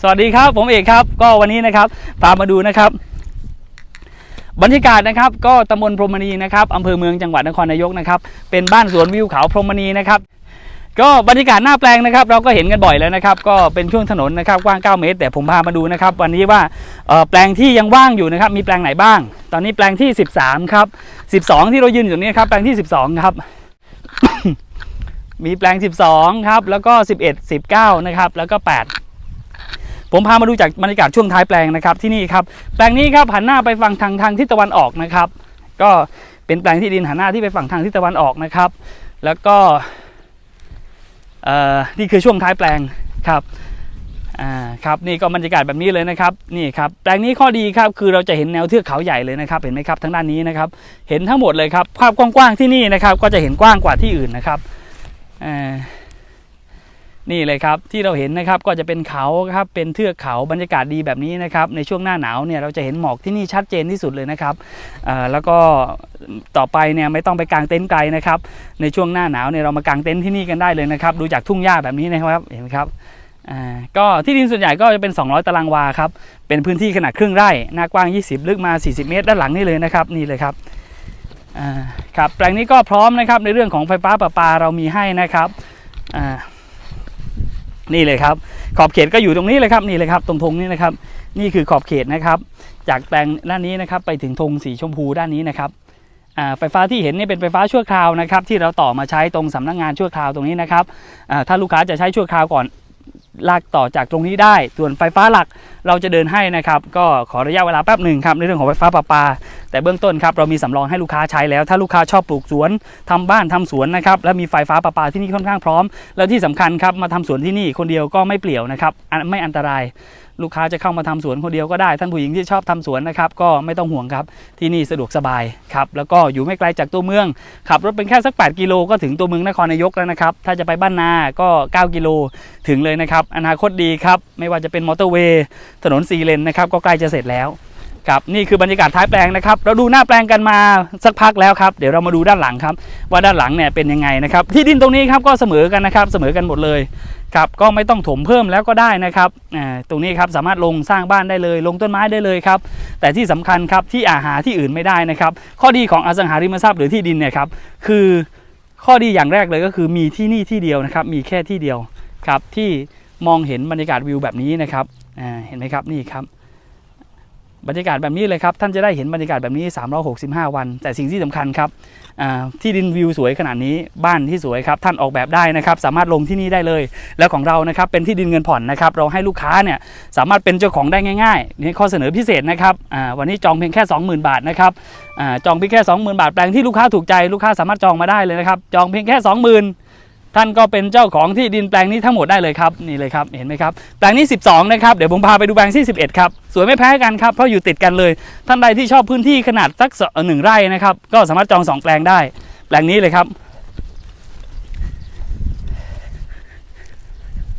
สวัสดีครับ ผมเอกครับ ก็วันนี้นะครับพามาดูนะครับ บรรยากาศนะครับ ก็ตำบลพรมณีนะครับอำเภอเมืองจังหวัดนครนายกนะครับ เป็นบ้านสวนวิวเขาพรมณีนะครับ ก็บรรยากาศหน้าแปลงนะครับ เราก็เห็นกันบ่อยแล้วนะครับ ก็เป็นช่วงถนนนะครับกว้าง 9 เมตร แต่ผมพามาดูนะครับ วันนี้ว่าแปลงที่ยังว่างอยู่นะครับ มีแปลงไหนบ้าง ตอนนี้แปลงที่ 13 ครับ 12 ที่เรายืนอยู่นี้ครับแปลงที่ 12 ครับ มีแปลง 12 ครับ แล้วก็ 11 19 นะครับ แล้วก็ 8 ผมพามาดูจากบรรยากาศช่วงท้ายแปลงนะครับที่นี่ครับแปลงนี้ครับหันหน้าไปฝั่งทางทางทิศตะวันออกนะครับ ก็เป็นแปลงที่ดินหันหน้าที่ไปฝั่งทางทิศตะวันออกนะครับ แล้วก็นี่คือช่วงท้ายแปลงครับครับนี่ก็บรรยากาศแบบนี้เลยนะครับนี่ครับแปลงนี้ข้อดีครับคือเราจะเห็นแนวเทือกเขาใหญ่เลยนะครับ เห็นไหมครับทางด้านนี้นะครับ เห็นทั้งหมดเลยครับภาพกว้างๆที่นี่นะครับ ก็จะเห็นกว้างกว่าที่อื่นนะครับ นี่เลยครับที่เราเห็นนะครับก็จะเป็นเขาครับเป็นเทือกเขาบรรยากาศดีแบบนี้นะครับในช่วงหน้าหนาวเนี่ยเราจะเห็นหมอกที่นี่ชัดเจนที่สุดเลยนะครับแล้วก็ต่อไปเนี่ยไม่ต้องไปกางเต็นท์ไกลนะครับ ในช่วงหน้าหนาวเนี่ยเรามากางเต็นท์ที่นี่กันได้เลยนะครับดูจากทุ่งหญ้าแบบนี้นะครับเห็นไหมครับก็ที่ดินส่วนใหญ่ก็จะเป็น 200 ตารางวาครับเป็นพื้นที่ขนาดครึ่งไร่หน้ากว้าง 20 ลึกมา 40 เมตร ด้านหลังนี่เลยนะครับนี่เลยครับ ครับแปลงนี้ก็พร้อมนะครับในเรื่องของไฟฟ้าประปาเรามีให้นะครับนี่เลยครับ ขอบเขตก็อยู่ตรงนี้เลยครับนี่เลยครับตรงธงนี้นะครับ นี่คือขอบเขตนะครับ จากแปลงด้านนี้นะครับไปถึงธงสีชมพูด้านนี้นะครับไฟฟ้าที่เห็นนี่เป็นไฟฟ้าชั่วคราวนะครับที่เราต่อมาใช้ตรงสำนักงานชั่วคราวตรงนี้นะครับถ้าลูกค้าจะใช้ชั่วคราวก่อนลากต่อจากตรงนี้ได้ส่วนไฟฟ้าหลัก เราจะเดินให้นะครับ ก็ขอระยะเวลาแป๊บหนึ่งครับในเรื่องของไฟฟ้าประปา แต่เบื้องต้นครับเรามีสำรองให้ลูกค้าใช้แล้ว ถ้าลูกค้าชอบปลูกสวนทำบ้านทำสวนนะครับและมีไฟฟ้าประปาที่นี่ค่อนข้างพร้อม แล้วที่สำคัญครับมาทำสวนที่นี่คนเดียวก็ไม่เปลี่ยวนะครับไม่อันตรายลูกค้าจะเข้ามาทำสวนคนเดียวก็ได้ ท่านผู้หญิงที่ชอบทำสวนนะครับ ก็ไม่ต้องห่วงครับ ที่นี่สะดวกสบายครับ แล้วก็อยู่ไม่ไกลจากตัวเมือง ขับรถเป็นแค่สัก 8 กิโลก็ถึงตัวเมืองนครนายกแล้วนะครับ ถ้าจะไปบ้านนาก็ 9 กิโลถึงเลยนะครับ อนาคตดีครับ ไม่ว่าจะเป็นมอเตอร์เวย์ ถนนสีเลนนะครับก็ใกล้จะเสร็จแล้วครับนี่คือบรรยากาศท้ายแปลงนะครับ เราดูหน้าแปลงกันมาสักพักแล้วครับเดี๋ยวเรามาดูด้านหลังครับ ว่าด้านหลังเนี่ยเป็นยังไงนะครับที่ดินตรงนี้ครับก็เสมอกันนะครับเสมอกันหมดเลยครับก็ไม่ต้องถมเพิ่มแล้วก็ได้นะครับอ่าตรงนี้ครับสามารถลงสร้างบ้านได้เลย ลงต้นไม้ได้เลยครับแต่ที่สำคัญครับที่อาหาที่อื่นไม่ได้นะครับ ข้อดีของอสังหาริมทรัพย์หรือที่ดินเนี่ยครับคือข้อดีอย่างแรกเลยก็คือมีที่นี่ที่เดียวนะครับมีแค่ที่เดียวครับที่มองเห็นบรรยากาศวิวแบบนี้นะครับ เห็นไหมครับนี่ครับ บรรยากาศแบบนี้เลยครับท่านจะได้เห็นบรรยากาศแบบนี้ 365 วัน แต่สิ่งที่สำคัญครับที่ดินวิวสวยขนาดนี้บ้านที่สวยครับท่านออกแบบได้นะครับ สามารถลงที่นี่ได้เลย แล้วของเรานะครับเป็นที่ดินเงินผ่อนนะครับ เราให้ลูกค้าเนี่ยสามารถเป็นเจ้าของได้ง่ายๆนี่ข้อเสนอพิเศษนะครับวันนี้จองเพียงแค่ 20,000 บาทนะครับอจองเพียงแค่ 20,000 บาทแปลงที่ลูกค้าถูกใจลูกค้าสามารถจองมาได้เลยนะครับจองเพียงแค่ 20,000 ท่านก็เป็นเจ้าของที่ดินแปลงนี้ทั้งหมดได้เลยครับนี่เลยครับเห็นไหมครับแปลงนี้ 12 นะครับ เดี๋ยวผมพาไปดูแปลงที่ 11 ครับ สวยไม่แพ้กันครับ เพราะอยู่ติดกันเลย ท่านใดที่ชอบพื้นที่ขนาดสักหนึ่งไร่นะครับ ก็สามารถจอง 2 แปลงได้ แปลงนี้เลยครับ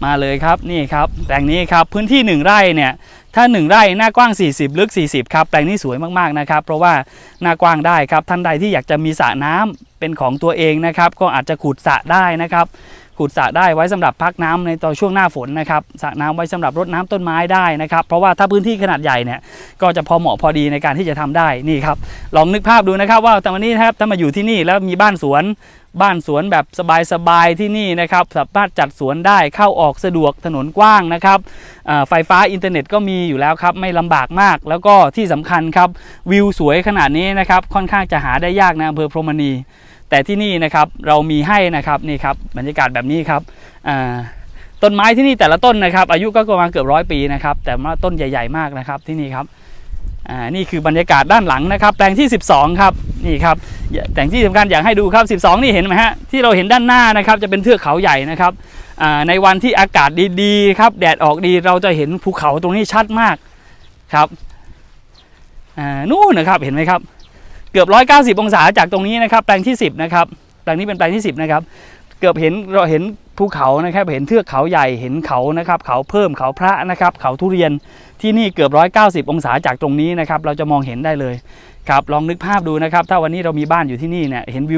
มาเลยครับนี่ครับ แปลงนี้ครับพื้นที่ 1 ไร่เนี่ย ถ้า 1 ไร่หน้ากว้าง 40 ลึก 40 ครับแปลงนี้สวยมากๆนะครับ เพราะว่าหน้ากว้างได้ครับท่านใดที่อยากจะมีสระน้ำเป็นของตัวเองนะครับ ก็อาจจะขุดสระได้นะครับ ขุดสระได้ไว้สำหรับพักน้ำในตอนช่วงหน้าฝนนะครับสระน้ำไว้สำหรับรดน้ำต้นไม้ได้นะครับเพราะว่าถ้าพื้นที่ขนาดใหญ่เนี่ยก็จะพอเหมาะพอดีในการที่จะทำได้นี่ครับลองนึกภาพดูนะครับว่าแต่วันนี้นะครับถ้ามาอยู่ที่นี่แล้วมีบ้านสวนบ้านสวนแบบสบายๆที่นี่นะครับสามารถจัดสวนได้เข้าออกสะดวกถนนกว้างนะครับไฟฟ้าอินเทอร์เน็ตก็มีอยู่แล้วครับไม่ลำบากมาก แล้วก็ที่สำคัญครับวิวสวยขนาดนี้นะครับค่อนข้างจะหาได้ยากในอำเภอพรมณี แต่ที่นี่นะครับเรามีให้นะครับนี่ครับบรรยากาศแบบนี้ครับต้นไม้ที่นี่แต่ละต้นนะครับ อายุก็ประมาณเกือบร้อยปีนะครับแต่ว่าต้นใหญ่ๆมากนะครับที่นี่ครับนี่คือบรรยากาศด้านหลังนะครับ แปลงที่ 12 ครับนี่ครับแต่ที่สำคัญอยากให้ดูครับ 12 นี่เห็นไหมฮะที่เราเห็นด้านหน้านะครับจะเป็นเทือกเขาใหญ่นะครับในวันที่อากาศดีๆครับแดดออกดีเราจะเห็นภูเขาตรงนี้ชัดมากครับนู่นนะครับเห็นไหมครับ เกือบ 190 องศาจากตรงนี้นะครับ แปลงที่ 10 นะครับ แปลงนี้เป็นแปลงที่ 10 นะครับ เกือบเห็นเราเห็นภูเขานะครับ เห็นเทือกเขาใหญ่ เห็นเขานะครับ เขาเพิ่ม เขาพระนะครับ เขาทุเรียน ที่นี่เกือบ 190 องศาจากตรงนี้นะครับ เราจะมองเห็นได้เลย ครับ ลองนึกภาพดูนะครับ ถ้าวันนี้เรามีบ้านอยู่ที่นี่เนี่ย เห็นวิว